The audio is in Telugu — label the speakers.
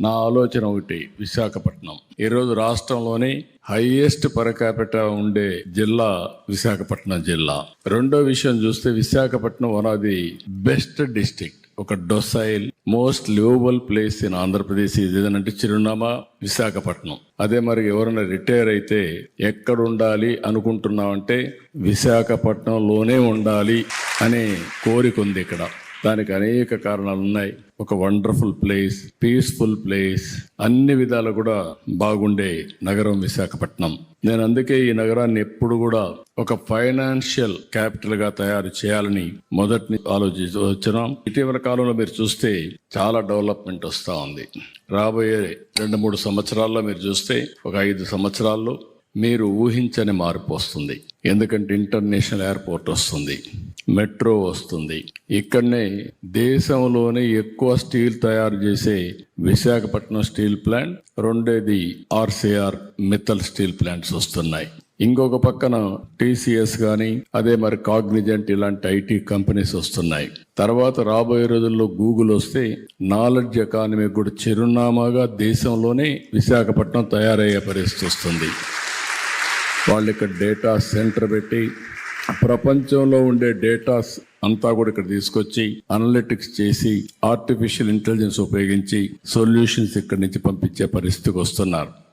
Speaker 1: నా ఆలోచన ఒకటి విశాఖపట్నం. ఈరోజు రాష్ట్రంలోని హైయెస్ట్ పరకాపిట ఉండే జిల్లా విశాఖపట్నం జిల్లా. రెండో విషయం చూస్తే Visakhapatnam one of the best district ఒక docile most livable place in Andhra Pradesh. ఇది ఏదంటే చిరునామా విశాఖపట్నం. అదే మరి ఎవరైనా రిటైర్ అయితే ఎక్కడ ఉండాలి అనుకుంటున్నామంటే విశాఖపట్నంలోనే ఉండాలి అనే కోరిక ఉంది ఇక్కడ. దానికి అనేక కారణాలు ఉన్నాయి. ఒక వండర్ఫుల్ ప్లేస్ పీస్ఫుల్ ప్లేస్ అన్ని విధాలు కూడా బాగుండే నగరం విశాఖపట్నం. నేను అందుకే ఈ నగరాన్ని ఎప్పుడు కూడా ఒక ఫైనాన్షియల్ క్యాపిటల్గా తయారు చేయాలని మొదటి ఆలోచించి వచ్చినాం. ఇటీవల కాలంలో మీరు చూస్తే చాలా డెవలప్మెంట్ వస్తూ ఉంది. రాబోయే రెండు మూడు సంవత్సరాల్లో మీరు చూస్తే ఒక ఐదు సంవత్సరాల్లో మీరు ఊహించని మార్పు వస్తుంది. ఎందుకంటే ఇంటర్నేషనల్ ఎయిర్పోర్ట్ వస్తుంది. మెట్రో వస్తుంది. ఇక్కడనే దేశంలోనే ఎక్కువ స్టీల్ తయారు చేసే విశాఖపట్నం స్టీల్ ప్లాంట్ రెండేది ఆర్సీఆర్ మిత్తల్ స్టీల్ ప్లాంట్స్ వస్తున్నాయి. ఇంకొక పక్కన టీసీఎస్ కానీ అదే మరి కాగ్నిజెంట్ ఇలాంటి ఐటీ కంపెనీస్ వస్తున్నాయి. తర్వాత రాబోయే రోజుల్లో గూగుల్ వస్తే నాలెడ్జ్ ఎకానమీ కూడా చిరునామాగా దేశంలోనే విశాఖపట్నం తయారయ్యే పరిస్థితి వస్తుంది. వాళ్ళు ఇక్కడ డేటా సెంటర్ పెట్టి ప్రపంచంలో ఉండే డేటాస్ అంతా కూడా ఇక్కడ తీసుకొచ్చి అనలిటిక్స్ చేసి ఆర్టిఫిషియల్ ఇంటెలిజెన్స్ ఉపయోగించి సొల్యూషన్స్ ఇక్కడి నుంచి పంపించే పరిస్థితికి వస్తున్నారు.